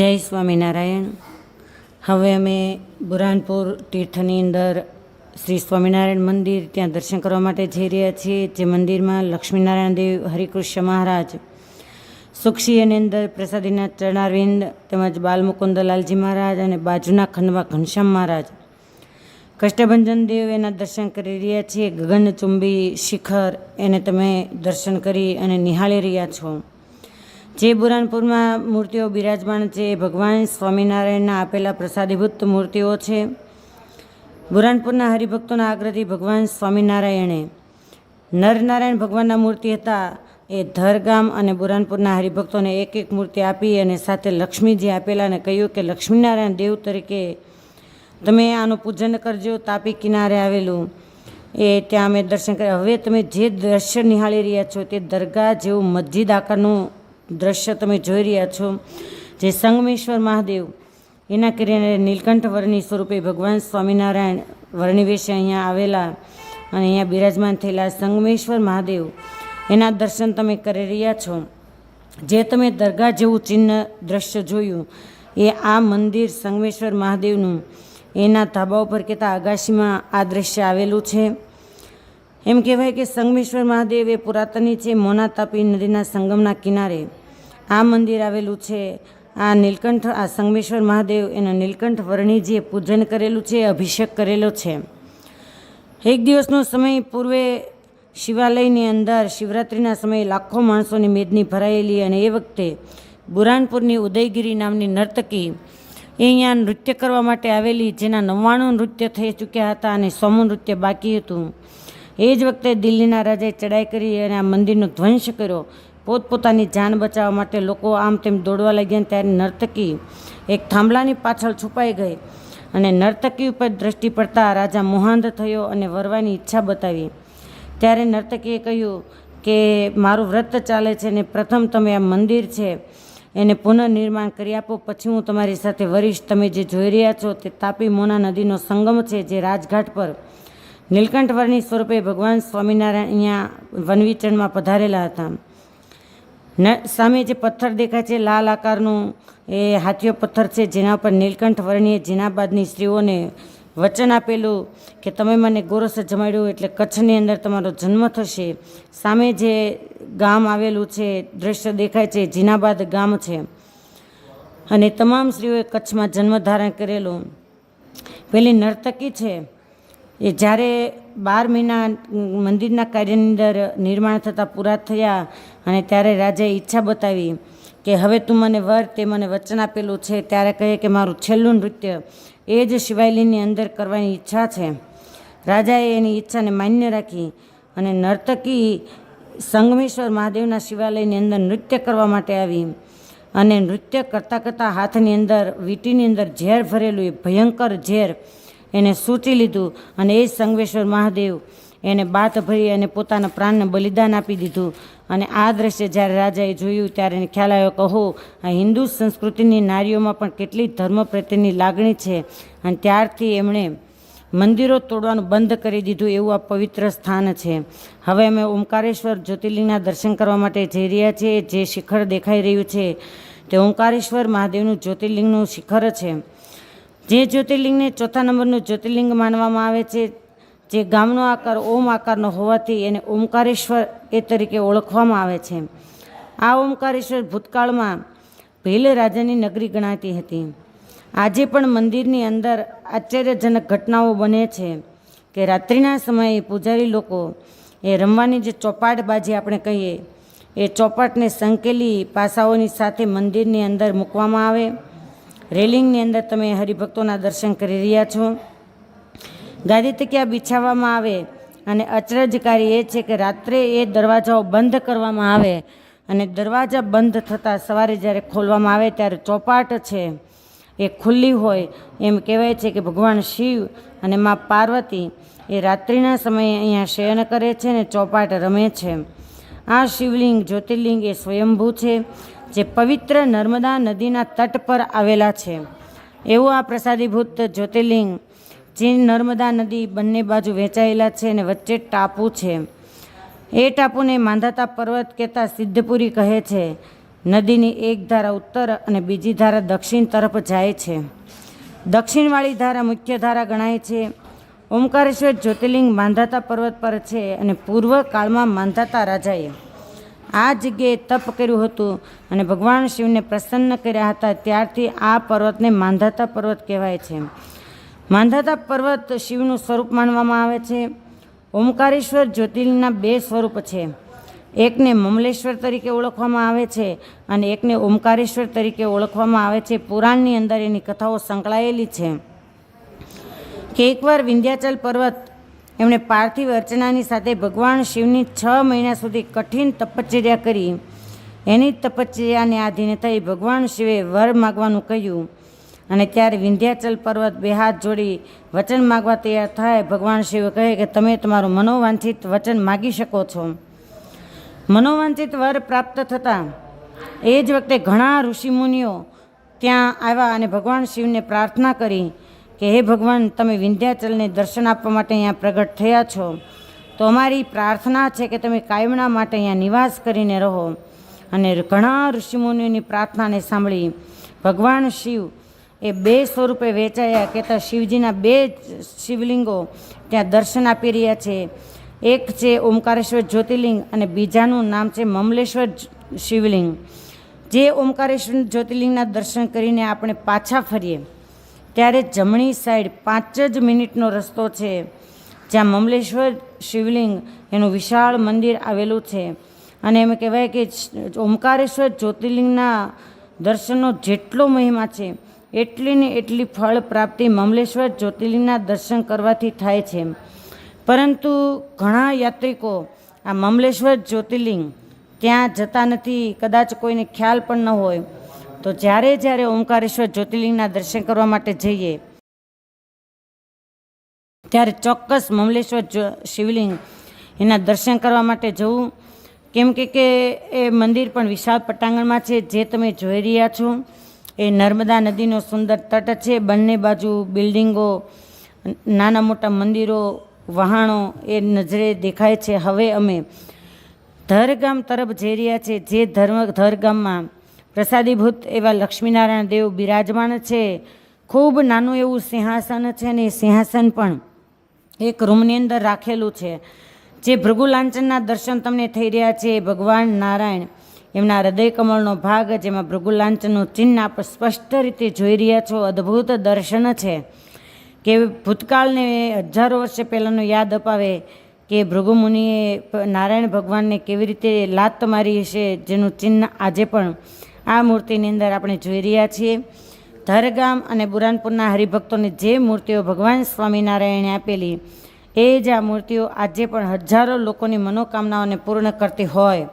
જય સ્વામિનારાયણ. હવે અમે બુરાનપુર તીર્થની અંદર શ્રી સ્વામિનારાયણ મંદિર ત્યાં દર્શન કરવા માટે જઈ રહ્યા છીએ, જે મંદિરમાં લક્ષ્મીનારાયણ દેવ, હરિકૃષ્ણ મહારાજ સુખસિંહની અંદર પ્રસાદીના ચરણારવિંદ તેમજ બાલમુકુંદ લાલજી મહારાજ અને બાજુના ખંડવા ઘનશ્યામ મહારાજ. કષ્ટભંજન દેવ એના દર્શન કરી રહ્યા છીએ, ગગનચુંબી શિખર એને તમે દર્શન કરી અને નિહાળી રહ્યા છો. જે બુરાનપુરમાં મૂર્તિઓ બિરાજમાન છે, એ ભગવાન સ્વામિનારાયણના આપેલા પ્રસાદીભૂત મૂર્તિઓ છે. બુરાનપુરના હરિભક્તોના આગ્રહથી ભગવાન સ્વામિનારાયણે નરનારાયણ ભગવાનના મૂર્તિ હતા. એ ધરગામ અને બુરાનપુરના હરિભક્તોને એક એક મૂર્તિ આપી અને સાથે લક્ષ્મીજી આપેલા અને કહ્યું કે, લક્ષ્મીનારાયણ દેવ તરીકે તમે આનું પૂજન કરજો, તાપી કિનારે આવેલું. એ ત્યાં અમે દર્શન કર્યા. હવે તમે જે દ્રશ્ય નિહાળી રહ્યા છો, તે દરગાહ જેવું મસ્જિદ આકારનું દ્રશ્ય તમે જોઈ રહ્યા છો. જે સંગમેશ્વર મહાદેવ, એના કરીને નીલકંઠ વર્ણી સ્વરૂપે ભગવાન સ્વામિનારાયણ વર્ણિવેશે અહીંયા આવેલા અને અહીંયા બિરાજમાન થયેલા સંગમેશ્વર મહાદેવ, એના દર્શન તમે કરી રહ્યા છો. જે તમે દરગાહ જેવું ચિહ્ન દ્રશ્ય જોયું, એ આ મંદિર સંગમેશ્વર મહાદેવનું, એના ધાબા ઉપર કહેતા આગાશીમાં આ દ્રશ્ય આવેલું છે. એમ કહેવાય કે સંગમેશ્વર મહાદેવ એ પુરાતની છે મોના તાપી નદીના સંગમના કિનારે આ મંદિર આવેલું છે. આ નીલકંઠ, આ સંગમેશ્વર મહાદેવ એના નીલકંઠ વર્ણીજીએ પૂજન કરેલું છે, અભિષેક કરેલો છે. એક દિવસનો સમય પૂર્વે શિવાલયની અંદર શિવરાત્રિના સમયે લાખો માણસોની મેદની ભરાયેલી અને એ વખતે બુરાનપુરની ઉદયગીરી નામની નર્તકી એ અહીંયા નૃત્ય કરવા માટે આવેલી, જેના નવ્વાણું નૃત્ય થઈ ચૂક્યા હતા અને સોમું નૃત્ય બાકી હતું. એ જ વખતે દિલ્હીના રાજાએ ચડાઈ કરી અને આ મંદિરનો ધ્વંસ કર્યો. પોતપોતાની જાન બચાવવા માટે લોકો આમ તેમ દોડવા લાગ્યા ત્યારે નર્તકી એક થાંભલાની પાછળ છુપાઈ ગઈ અને નર્તકી ઉપર દ્રષ્ટિ પડતા રાજા મોહાંધ થયો અને વરવાની ઈચ્છા બતાવી. ત્યારે નર્તકીએ કહ્યું કે, મારું વ્રત ચાલે છે ને પ્રથમ તમે આ મંદિર છે, એને પુનઃનિર્માણ કરી આપો, પછી હું તમારી સાથે વરીશ તમે જે જોઈ રહ્યા છો તે તાપી મોના નદીનો સંગમ છે જે રાજઘાટ પર નીલકંઠવરની સ્વરૂપે ભગવાન સ્વામિનારાયણ અહીંયા વનવિચરણમાં પધારેલા હતા. ન, સામે જે પથ્થર દેખાય છે, લાલ આકારનું, એ હાથીઓ પથ્થર છે, જેના ઉપર નીલકંઠ વર્ણીએ જીનાબાદની સ્ત્રીઓને વચન આપેલું કે તમે મને ગોરસ જમાડ્યું એટલે કચ્છની અંદર તમારો જન્મ થશે. સામે જે ગામ આવેલું છે, દ્રશ્ય દેખાય છે, જીનાબાદ ગામ છે. અને તમામ સ્ત્રીઓએ કચ્છમાં જન્મ ધારણ કરેલું. પેલી નર્તકી છે, એ જ્યારે બાર મહિના મંદિરના કાર્યની અંદર નિર્માણ થતાં પૂરા થયા અને ત્યારે રાજાએ ઈચ્છા બતાવી કે હવે તું મને વર, તે મને વચન આપેલું છે, ત્યારે કહે કે મારું છેલ્લું નૃત્ય એ જ શિવાલયની અંદર કરવાની ઈચ્છા છે. રાજાએ એની ઈચ્છાને માન્ય રાખી અને નર્તકી સંગમેશ્વર મહાદેવના શિવાલયની અંદર નૃત્ય કરવા માટે આવી અને નૃત્ય કરતાં કરતાં હાથની અંદર, વીંટીની અંદર ઝેર ભરેલું એ ભયંકર ઝેર એને સૂચી લીધું અને એ સંગમેશ્વર મહાદેવ એને બાત ભરી અને પોતાના પ્રાણને બલિદાન આપી દીધું. અને આ દ્રશ્ય જ્યારે રાજાએ જોયું ત્યારે એને ખ્યાલ આવ્યો કહો આ હિન્દુ સંસ્કૃતિની નારીઓમાં પણ કેટલી ધર્મ પ્રત્યેની લાગણી છે. અને ત્યારથી એમણે મંદિરો તોડવાનું બંધ કરી દીધું એવું આ પવિત્ર સ્થાન છે. હવે અમે ઓમકારેશ્વર જ્યોતિર્લિંગના દર્શન કરવા માટે જઈ રહ્યા છીએ, જે શિખર દેખાઈ રહ્યું છે. તે ઓમકારેશ્વર મહાદેવનું જ્યોતિર્લિંગનું શિખર છે. જે જ્યોતિર્લિંગને ચોથા નંબરનું જ્યોતિર્લિંગ માનવામાં આવે છે જે ગામનો આકાર, ઓમ આકારનો હોવાથી એને ઓમકારેશ્વર એ તરીકે ઓળખવામાં આવે છે. આ ઓમકારેશ્વર ભૂતકાળમાં ભીલ રાજાની નગરી ગણાતી હતી. આજે પણ મંદિરની અંદર આશ્ચર્યજનક ઘટનાઓ બને છે કે રાત્રિના સમયે પૂજારી લોકો એ રમવાની જે ચોપાટબાજી આપણે કહીએ, એ ચોપાટને સંકેલી પાસાઓની સાથે મંદિરની અંદર મૂકવામાં આવે. રેલિંગની અંદર તમે હરિભક્તોના દર્શન કરી રહ્યા છો. ગાદી તકિયા બિછાવવામાં આવે? અને અચરજકારી એ છે કે રાત્રે એ દરવાજાઓ બંધ કરવામાં આવે. અને દરવાજા બંધ થતાં સવારે જ્યારે ખોલવામાં આવે ત્યારે ચોપાટ છે એ ખુલ્લી હોય. એમ કહેવાય છે કે ભગવાન શિવ અને મા પાર્વતી એ રાત્રિના સમયે અહીંયા શયન કરે છે ને ચોપાટ રમે છે. આ શિવલિંગ જ્યોતિર્લિંગ એ સ્વયંભૂ છે, જે પવિત્ર નર્મદા નદીના તટ પર આવેલા છે. એવું આ પ્રસાદીભૂત જ્યોતિર્લિંગ જે નર્મદા નદી બંને બાજુ વહેંચાયેલા છે અને વચ્ચે ટાપુ છે. એ ટાપુને માંધાતા પર્વત કહેતા સિદ્ધપુરી કહે છે. નદીની એક ધારા ઉત્તર અને બીજી ધારા દક્ષિણ તરફ જાય છે. દક્ષિણવાળી ધારા મુખ્ય ધારા ગણાય છે. ઓમકારેશ્વર જ્યોતિર્લિંગ માંધાતા પર્વત પર છે અને પૂર્વ કાળમાં માંધાતા રાજાએ આ જગ્યાએ તપ કર્યું હતું અને ભગવાન શિવને પ્રસન્ન કર્યા હતા. ત્યારથી આ પર્વતને માંધાતા પર્વત કહેવાય છે. માંધાતા પર્વત શિવનું સ્વરૂપ માનવામાં આવે છે. ઓમકારેશ્વર જ્યોતિર્લિંગના બે સ્વરૂપ છે. એકને મમલેશ્વર તરીકે ઓળખવામાં આવે છે અને એકને ઓમકારેશ્વર તરીકે ઓળખવામાં આવે છે. પુરાણની અંદર એની કથાઓ સંકળાયેલી છે. કે એકવાર વિંધ્યાચલ પર્વત એમણે પાર્થિવ અર્ચનાની સાથે ભગવાન શિવની છ મહિના સુધી કઠિન તપશ્ચર્યા કરી. એની તપશ્ચર્યાને આધીને થઈ ભગવાન શિવે વર માગવાનું કહ્યું. અને ત્યારે વિંધ્યાચલ પર્વત બે હાથ જોડી વચન માગવા તૈયાર થાય, ભગવાન શિવ કહે કે તમે તમારું મનોવાંછિત વચન માગી શકો છો. મનોવાંછિત વર પ્રાપ્ત થતાં એ જ વખતે ઘણા ઋષિમુનિઓ ત્યાં આવ્યા અને ભગવાન શિવને પ્રાર્થના કરી કે, હે ભગવાન, તમે વિંધ્યાચલને દર્શન આપવા માટે અહીંયા પ્રગટ થયા છો. તો અમારી પ્રાર્થના છે કે તમે કાયમના માટે અહીંયા નિવાસ કરીને રહો. અને ઘણા ઋષિમુનિઓની પ્રાર્થનાને સાંભળી ભગવાન શિવ એ બે સ્વરૂપે વેચાયા. કહેતા શિવજીના બે શિવલિંગો ત્યાં દર્શન આપી રહ્યા છે. એક છે ઓમકારેશ્વર જ્યોતિર્લિંગ અને બીજાનું નામ છે મમલેશ્વર શિવલિંગ. જે ઓમકારેશ્વર જ્યોતિર્લિંગના દર્શન કરીને આપણે પાછા ફરીએ, ત્યારે જમણી સાઈડ પાંચ જ મિનિટનો રસ્તો છે, જ્યાં મમલેશ્વર શિવલિંગ એનું વિશાળ મંદિર આવેલું છે. અને એમ કહેવાય કે ઓમકારેશ્વર જ્યોતિર્લિંગના દર્શનનો જેટલો મહિમા છે એટલી ને એટલી ફળ પ્રાપ્તિ મમલેશ્વર જ્યોતિર્લિંગના દર્શન કરવાથી થાય છે. પરંતુ ઘણા યાત્રિકો આ મમલેશ્વર જ્યોતિર્લિંગ ત્યાં જતા નથી, કદાચ કોઈને ખ્યાલ પણ ન હોય, તો જ્યારે જ્યારે ઓમકારેશ્વર જ્યોતિર્લિંગના દર્શન કરવા માટે જઈએ, ત્યારે ચોક્કસ મમલેશ્વર શિવલિંગ એના દર્શન કરવા માટે જવું. કેમ કે કે એ મંદિર પણ વિશાળ પટાંગણમાં છે, જે તમે જોઈ રહ્યા છો. એ નર્મદા નદીનો સુંદર તટ છે. બંને બાજુ બિલ્ડિંગો, નાના મોટા મંદિરો, વહાણો એ નજરે દેખાય છે. હવે અમે ધરગામ તરફ જઈ રહ્યા છે. જે ધર્મ, ધરગામમાં પ્રસાદીભૂત એવા લક્ષ્મીનારાયણ દેવ બિરાજમાન છે. ખૂબ નાનું એવું સિંહાસન છે અને એ સિંહાસન પણ એક રૂમની અંદર રાખેલું છે. જે ભૃગુલાંચનના દર્શન તમને થઈ રહ્યા છે. ભગવાન નારાયણ એમના હૃદય કમળનો ભાગ જેમાં ભૃગુલાંચનું ચિહ્ન આપ સ્પષ્ટ રીતે જોઈ રહ્યા છો, અદ્ભુત દર્શન છે. કે ભૂતકાળને હજારો વર્ષે પહેલાંનું યાદ અપાવે કે ભૃગુ મુનિએ નારાયણ ભગવાનને કેવી રીતે લાત મારી હશે જેનું ચિહ્ન આજે પણ આ મૂર્તિની અંદર આપણે જોઈ રહ્યા છીએ. ધરગામ અને બુરાનપુરના હરિભક્તોને જે મૂર્તિઓ ભગવાન સ્વામિનારાયણે આપેલી, એ જ આ મૂર્તિઓ આજે પણ હજારો લોકોની મનોકામનાઓને પૂર્ણ કરતી હોય.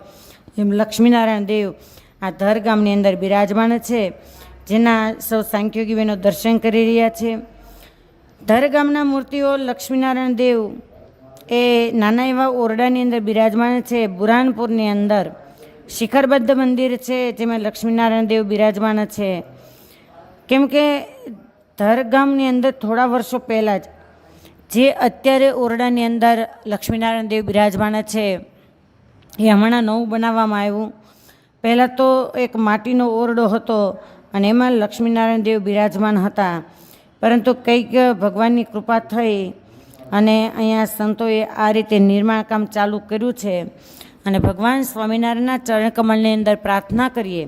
એમ લક્ષ્મીનારાયણ દેવ આ ધર ગામની અંદર બિરાજમાન છે, જેના સૌ સાંખ્યોગી બહેનો દર્શન કરી રહ્યા છે. ધરગામના મૂર્તિઓ લક્ષ્મીનારાયણ દેવ એ નાના એવા ઓરડાની અંદર બિરાજમાન છે. બુરાનપુરની અંદર શિખરબદ્ધ મંદિર છે, જેમાં લક્ષ્મીનારાયણ દેવ બિરાજમાન છે. કેમ કે ધરગામની અંદર થોડા વર્ષો પહેલાં જ જે અત્યારે ઓરડાની અંદર લક્ષ્મીનારાયણ દેવ બિરાજમાન છે એ હમણાં નવું બનાવવામાં આવ્યું. પહેલાં તો એક માટીનો ઓરડો હતો અને એમાં લક્ષ્મીનારાયણ દેવ બિરાજમાન હતા. પરંતુ કંઈક ભગવાનની કૃપા થઈ અને અહીંયા સંતોએ આ રીતે નિર્માણ કામ ચાલુ કર્યું છે. અને ભગવાન સ્વામિનારાયણના ચરણકમળની અંદર પ્રાર્થના કરીએ.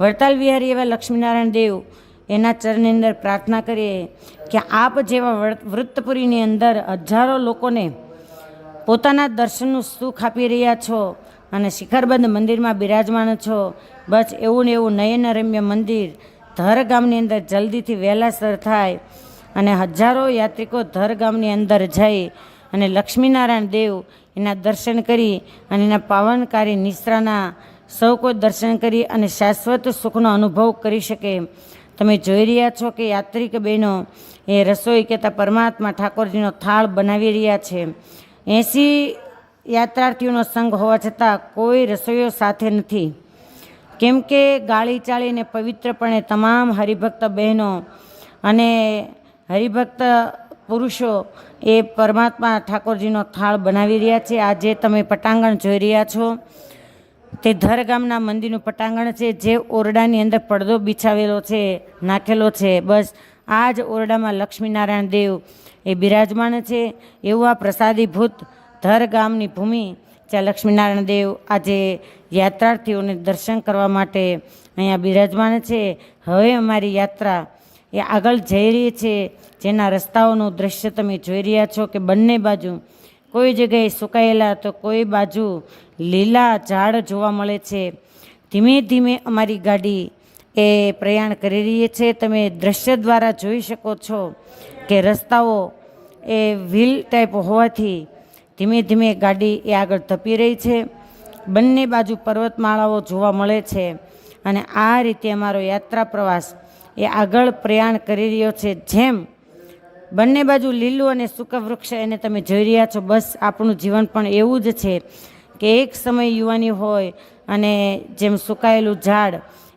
વડતાલ વિહારી એવા લક્ષ્મીનારાયણ દેવ એના ચરણની અંદર પ્રાર્થના કરીએ કે આપ જેવા વૃત્તપુરીની અંદર હજારો લોકોને પોતાના દર્શનનું સુખ આપી રહ્યા છો અને શિખરબંધ મંદિરમાં બિરાજમાન છો. બસ એવું ને એવું નયનરમ્ય મંદિર ધર ગામની અંદર જલ્દીથી વહેલાસર થાય અને હજારો યાત્રિકો ધર ગામની અંદર જઈ અને લક્ષ્મીનારાયણ દેવ એના દર્શન કરી અને એના પાવનકારી નિશ્રાના સૌ કોઈ દર્શન કરી અને શાશ્વત સુખનો અનુભવ કરી શકે. તમે જોઈ રહ્યા છો કે યાત્રિક બહેનો એ રસોઈ કહેતા પરમાત્મા ઠાકોરજીનો થાળ બનાવી રહ્યા છે. એંસી યાત્રાર્થીઓનો સંઘ હોવા છતાં કોઈ રસોઈઓ સાથે નથી. કેમ કે ગાળી ચાળીને પવિત્રપણે તમામ હરિભક્ત બહેનો અને હરિભક્ત પુરુષો એ પરમાત્મા ઠાકોરજીનો થાળ બનાવી રહ્યા છે. આજે તમે પટાંગણ જોઈ રહ્યા છો. તે ધર ગામના મંદિરનું પટાંગણ છે, જે ઓરડાની અંદર પડદો બિછાવેલો છે, નાખેલો છે. બસ આ જ ઓરડામાં લક્ષ્મીનારાયણ દેવ એ બિરાજમાન છે એવું આ પ્રસાદીભૂત ધર ગામની ભૂમિ જ્યાં લક્ષ્મીનારાયણ દેવ આજે યાત્રાર્થીઓને દર્શન કરવા માટે અહીંયા બિરાજમાન છે. હવે અમારી યાત્રા એ આગળ જઈ રહી છે. જેના રસ્તાઓનું દ્રશ્ય તમે જોઈ રહ્યા છો કે બંને બાજુ કોઈ જગ્યાએ સુકાયેલા તો કોઈ બાજુ લીલા ઝાડ જોવા મળે છે. ધીમે ધીમે અમારી ગાડી એ પ્રયાણ કરી રહી છે. તમે દ્રશ્ય દ્વારા જોઈ શકો છો કે રસ્તાઓ એ વ્હીલ ટાઈપ હોવાથી ધીમે ધીમે ગાડી એ આગળ ધપી રહી છે. બંને બાજુ પર્વતમાળાઓ જોવા મળે છે અને આ રીતે અમારો યાત્રા પ્રવાસ એ આગળ પ્રયાણ કરી રહ્યો છે. જેમ બંને બાજુ લીલું અને સુકવૃક્ષ વૃક્ષ એને તમે જોઈ રહ્યા છો. બસ આપણું જીવન પણ એવું જ છે કે એક સમય યુવાની હોય અને જેમ સુકાયેલું ઝાડ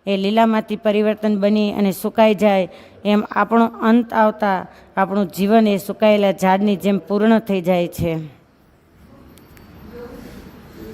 એ લીલામાંથી પરિવર્તન બની અને સુકાઈ જાય એમ આપણો અંત આવતા આપણું જીવન એ સુકાયેલા ઝાડની જેમ પૂર્ણ થઈ જાય છે.